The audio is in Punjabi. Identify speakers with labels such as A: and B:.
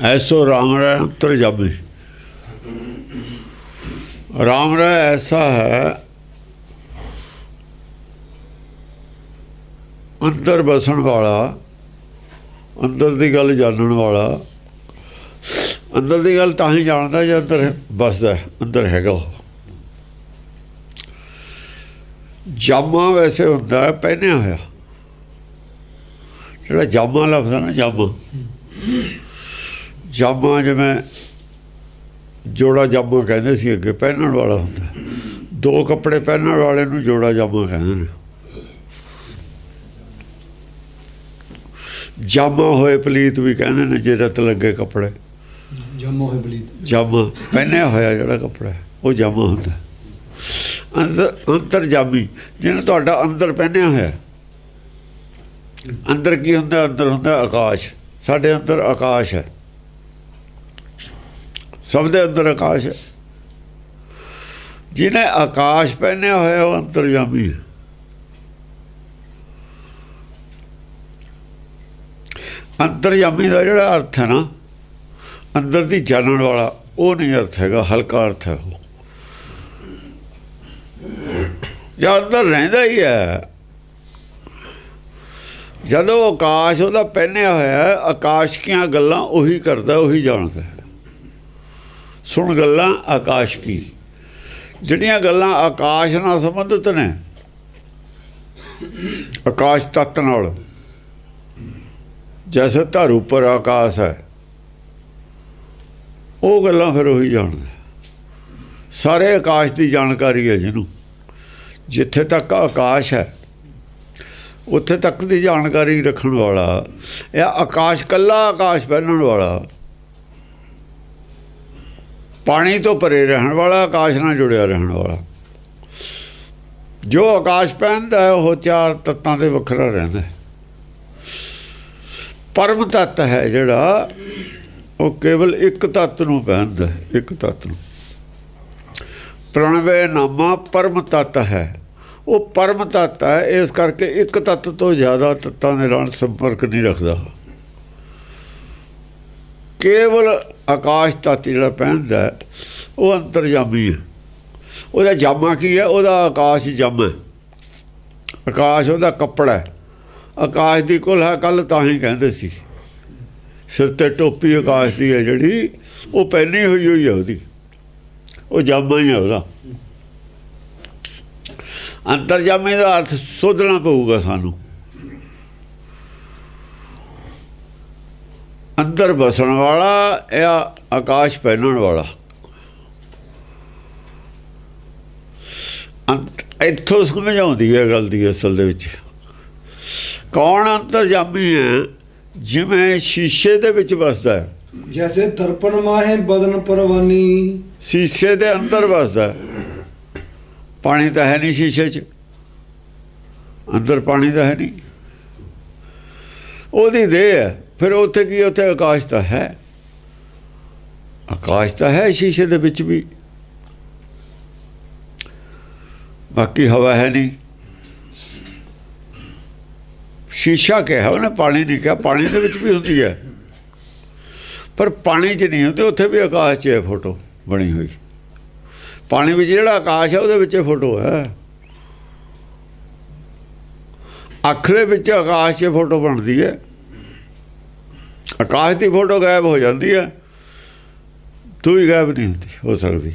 A: ਐਸੋ ਰਾਮ ਰੈ ਅੰਤਰ ਜਾਮੇ ਰਾਮ ਰੈ ਐਸਾ ਹੈ, ਅੰਦਰ ਬਸਣ ਵਾਲਾ, ਅੰਦਰ ਦੀ ਗੱਲ ਜਾਣਨ ਵਾਲਾ, ਅੰਦਰ ਦੀ ਗੱਲ ਤਾਂ ਹੀ ਜਾਣਦਾ ਜੇ ਅੰਦਰ ਬਸਦਾ ਅੰਦਰ ਹੈਗਾ ਉਹ। ਜਾਮਾ ਵੈਸੇ ਹੁੰਦਾ ਪਹਿਨਿਆ ਹੋਇਆ। ਜਿਹੜਾ ਜਾਮਾ ਲਫ਼ਜ਼ ਹੈ ਨਾ, ਜਾਮਾ। ਜਾਮਾ ਜਿਵੇਂ ਜੋੜਾ ਜਾਮਾ ਕਹਿੰਦੇ ਸੀ ਅੱਗੇ ਪਹਿਨਣ ਵਾਲਾ ਹੁੰਦਾ। ਦੋ ਕੱਪੜੇ ਪਹਿਨਣ ਵਾਲੇ ਨੂੰ ਜੋੜਾ ਜਾਮਾ ਕਹਿੰਦੇ ਨੇ। ਜਾਮਾ ਹੋਏ ਪਲੀਤ ਵੀ ਕਹਿੰਦੇ ਨੇ ਜੇ ਰਤ ਲੱਗੇ ਕੱਪੜੇ।
B: ਜਮੋ ਹੈ ਬਲੀਦ
A: ਜਾਮਾ ਪਹਿਨਿਆ ਹੋਇਆ ਜਿਹੜਾ ਕੱਪੜਾ ਉਹ ਜਾਮਾ ਹੁੰਦਾ। ਅੰਦਰ ਅੰਤਰ ਜਾਮੀ ਜਿਹਨੇ ਤੁਹਾਡਾ ਅੰਦਰ ਪਹਿਨਿਆ ਹੋਇਆ। ਅੰਦਰ ਕੀ ਹੁੰਦਾ? ਅੰਦਰ ਹੁੰਦਾ ਆਕਾਸ਼। ਸਾਡੇ ਅੰਦਰ ਆਕਾਸ਼ ਹੈ। ਸਭ ਦੇ ਅੰਦਰ ਆਕਾਸ਼ ਹੈ। ਜਿਹਨੇ ਆਕਾਸ਼ ਪਹਿਨਿਆ ਹੋਇਆ ਉਹ ਅੰਤਰਜਾਮੀ ਹੈ। ਅੰਤਰਜਾਮੀ ਦਾ ਜਿਹੜਾ ਅਰਥ ਹੈ ਨਾ, ਅੰਦਰ ਦੀ ਜਾਣਨ ਵਾਲਾ, ਉਹ ਨਹੀਂ ਅਰਥ ਹੈਗਾ, ਹਲਕਾ ਅਰਥ ਹੈ ਉਹ। ਜਾਂ ਅੰਦਰ ਰਹਿੰਦਾ ਹੀ ਹੈ। ਜਦੋਂ ਆਕਾਸ਼ ਉਹਦਾ ਪਹਿਨਿਆ ਹੋਇਆ ਹੈ, ਆਕਾਸ਼ ਕੀਆਂ ਗੱਲਾਂ ਉਹੀ ਕਰਦਾ, ਉਹੀ ਜਾਣਦਾ ਹੈ। ਸੁਣ ਗੱਲਾਂ ਆਕਾਸ਼ ਕੀ। ਜਿਹੜੀਆਂ ਗੱਲਾਂ ਆਕਾਸ਼ ਨਾਲ ਸੰਬੰਧਿਤ ਨੇ, ਆਕਾਸ਼ ਤੱਤ ਨਾਲ, ਜੈਸੇ ਧਰ ਉੱਪਰ ਆਕਾਸ਼ ਹੈ, ਉਹ ਗੱਲਾਂ ਫਿਰ ਉਹੀ ਜਾਣਦਾ। ਸਾਰੇ ਆਕਾਸ਼ ਦੀ ਜਾਣਕਾਰੀ ਹੈ ਜਿਹਨੂੰ। ਜਿੱਥੇ ਤੱਕ ਆਕਾਸ਼ ਹੈ, ਉੱਥੇ ਤੱਕ ਦੀ ਜਾਣਕਾਰੀ ਰੱਖਣ ਵਾਲਾ ਇਹ ਆਕਾਸ਼ ਕੱਲਾ ਆਕਾਸ਼ ਪਹਿਨਣ ਵਾਲਾ ਪਾਣੀ ਤੋਂ ਪਰੇ ਰਹਿਣ ਵਾਲਾ, ਆਕਾਸ਼ ਨਾਲ ਜੁੜਿਆ ਰਹਿਣ ਵਾਲਾ। ਜੋ ਆਕਾਸ਼ ਪਹਿਨਦਾ ਉਹ ਚਾਰ ਤੱਤਾਂ ਦੇ ਵੱਖਰਾ ਰਹਿੰਦਾ ਪਰਮ ਤੱਤ ਹੈ ਜਿਹੜਾ, ਉਹ ਕੇਵਲ ਇੱਕ ਤੱਤ ਨੂੰ ਪਹਿਨਦਾ ਇੱਕ ਤੱਤ ਨੂੰ। ਪ੍ਰਣਵੇ ਨਾਮਾ ਪਰਮ ਤੱਤ ਹੈ। ਉਹ ਪਰਮ ਤੱਤ ਹੈ, ਇਸ ਕਰਕੇ ਇੱਕ ਤੱਤ ਤੋਂ ਜ਼ਿਆਦਾ ਤੱਤਾਂ ਦੇ ਨਾਲ ਸੰਪਰਕ ਨਹੀਂ ਰੱਖਦਾ। ਕੇਵਲ ਆਕਾਸ਼ ਤੱਤ ਜਿਹੜਾ ਪਹਿਨਦਾ ਉਹ ਅੰਤਰਜਾਮੀ ਹੈ। ਉਹਦਾ ਜਾਮਾ ਕੀ ਹੈ? ਉਹਦਾ ਆਕਾਸ਼ ਜਮ ਹੈ। ਆਕਾਸ਼ ਉਹਦਾ ਕੱਪੜਾ ਹੈ। ਆਕਾਸ਼ ਦੀ ਕੁਲ ਹੈ ਕੱਲ ਤਾਂ ਹੀ ਕਹਿੰਦੇ ਸੀ। ਸਿਰ ਤੇ ਟੋਪੀ ਆਕਾਸ਼ ਦੀ ਹੈ ਜਿਹੜੀ, ਉਹ ਪਹਿਨੀ ਹੋਈ ਹੋਈ ਹੈ ਉਹਦੀ। ਉਹ ਜਾਮਾ ਹੀ ਹੈ ਉਹਦਾ। ਅੰਤਰਜਾਮੇ ਦਾ ਅਰਥ ਸੋਧਣਾ ਪਊਗਾ ਸਾਨੂੰ। ਅੰਦਰ ਬਸਣ ਵਾਲਾ ਇਹ ਆਕਾਸ਼ ਪਹਿਨਣ ਵਾਲਾ। ਇੱਥੋਂ ਸਮਝ ਆਉਂਦੀ ਹੈ ਗੱਲ ਦੀ ਅਸਲ ਦੇ ਵਿੱਚ। ਕੌਣ ਅੰਤਰਜਾਮੀ ਹੈ? ਜਿਵੇਂ ਸ਼ੀਸ਼ੇ ਦੇ ਵਿੱਚ ਵਸਦਾ ਹੈ।
B: ਜੈਸੇ ਦਰਪਣ ਮਾਹੇ ਬਦਨ ਪਰਵਾਨੀ।
A: ਸ਼ੀਸ਼ੇ ਦੇ ਅੰਦਰ ਵਸਦਾ। ਪਾਣੀ ਤਾਂ ਹੈ ਨਹੀਂ ਸ਼ੀਸ਼ੇ 'ਚ। ਅੰਦਰ ਪਾਣੀ ਤਾਂ ਹੈ ਨਹੀਂ। ਉਹਦੀ ਦੇਹ ਹੈ। ਫਿਰ ਉੱਥੇ ਕੀ ਉੱਥੇ ਆਕਾਸ਼ ਤਾਂ ਹੈ। ਆਕਾਸ਼ ਤਾਂ ਹੈ ਸ਼ੀਸ਼ੇ ਦੇ ਵਿੱਚ ਵੀ। ਬਾਕੀ ਹਵਾ ਹੈ ਨਹੀਂ। ਸ਼ੀਸ਼ਾ ਕਿਹਾ ਉਹਨੇ, ਪਾਣੀ ਨਹੀਂ ਕਿਹਾ। ਪਾਣੀ ਦੇ ਵਿੱਚ ਵੀ ਹੁੰਦੀ ਹੈ। ਪਰ ਪਾਣੀ 'ਚ ਨਹੀਂ ਹੁੰਦੀ, ਉੱਥੇ ਵੀ ਆਕਾਸ਼ 'ਚ ਹੈ ਫੋਟੋ ਬਣੀ ਹੋਈ। ਪਾਣੀ ਵਿੱਚ ਜਿਹੜਾ ਆਕਾਸ਼ ਹੈ, ਉਹਦੇ ਵਿੱਚ ਫੋਟੋ ਹੈ। ਅੱਖ ਦੇ ਵਿੱਚ ਆਕਾਸ਼ 'ਚ ਫੋਟੋ ਬਣਦੀ ਹੈ। ਆਕਾਸ਼ ਦੀ ਫੋਟੋ ਗਾਇਬ ਹੋ ਜਾਂਦੀ ਹੈ। ਤੂੰ ਹੀ ਗਾਇਬ ਨਹੀਂ ਹੁੰਦੀ, ਹੋ ਸਕਦੀ